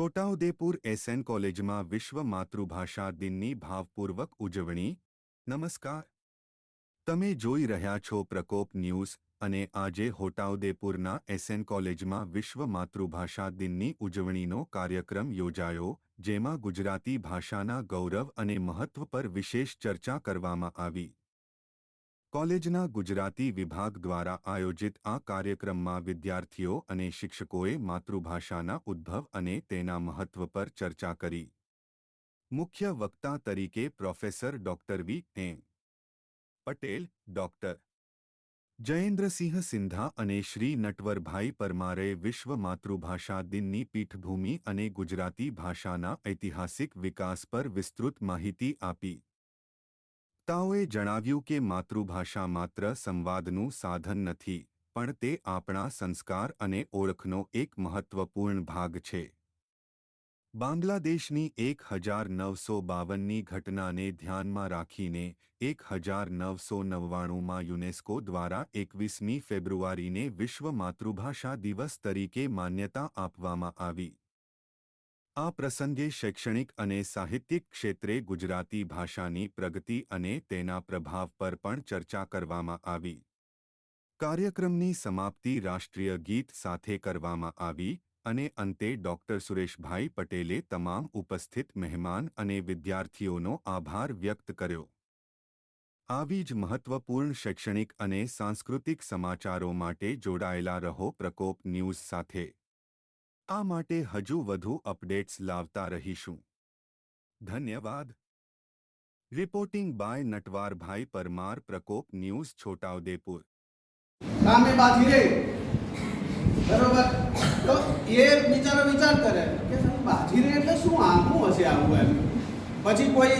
Chhota Udepur SN કોલેજમાં વિશ્વ માતૃભાષા દિનની ભાવપૂર્વક ઉજવણી. નમસ્કાર. તમે જોઈ રહ્યા છો પ્રકોપ ન્યૂઝ અને આજે છોટાઉદેપુરના એસએન કોલેજમાં વિશ્વ માતૃભાષા દિનની ઉજવણીનો કાર્યક્રમ યોજાયો, જેમાં ગુજરાતી ભાષાના ગૌરવ અને મહત્વ પર વિશેષ ચર્ચા કરવામાં આવી. કોલેજના ગુજરાતી વિભાગ દ્વારા આયોજિત આ કાર્યક્રમમાં વિદ્યાર્થીઓ અને શિક્ષકોએ માતૃભાષાના ઉદ્ભવ અને તેના મહત્વ પર ચર્ચા કરી. મુખ્ય વક્તા તરીકે professor doctor V. A Patel, doctor. Jayendrasinh Sindha અને શ્રી નટવરભાઈ પરમારે વિશ્વ માતૃભાષા દિનની પીઠભૂમિ અને ગુજરાતી ભાષાના ઐતિહાસિક વિકાસ પર વિસ્તૃત માહિતી આપી. તાઓએ જણાવ્યું કે માતૃભાષા માત્ર સંવાદનું સાધન નથી, પણ તે આપણા સંસ્કાર અને ઓળખનો એક મહત્વપૂર્ણ ભાગ છે. બાંગ્લાદેશની એક હજાર નવસો બાવનની ઘટનાને ધ્યાનમાં રાખીને એક હજાર નવસો નવ્વાણુંમાં યુનેસ્કો દ્વારા એકવીસમી ફેબ્રુઆરીને વિશ્વ માતૃભાષા દિવસ તરીકે માન્યતા આપવામાં આવી. આ પ્રસંગે શૈક્ષણિક અને સાહિત્યિક ક્ષેત્રે ગુજરાતી ભાષાની પ્રગતિ અને તેના પ્રભાવ પર પણ ચર્ચા કરવામાં આવી. કાર્યક્રમની સમાપ્તિ રાષ્ટ્રીય ગીત સાથે કરવામાં આવી અને અંતે ડોક્ટર સુરેશભાઈ પટેલે તમામ ઉપસ્થિત મહેમાન અને વિદ્યાર્થીઓનો આભાર વ્યક્ત કર્યો. આવી જ મહત્વપૂર્ણ શૈક્ષણિક અને સાંસ્કૃતિક સમાચારો માટે જોડાયેલા રહો પ્રકોપ ન્યૂઝ સાથે. આ માટે હજુ વધુ અપડેટ્સ લાવતા રહીશું. ધન્યવાદ. Reporting by Natvarbhai Parmar, Prakop news, Chhotaudepur. સામે બાજી રે. બરોબર. તો એ બિચારો વિચાર કરે કે બાજી રે એટલે શું આખું હશે આવું એમ. પછી કોઈ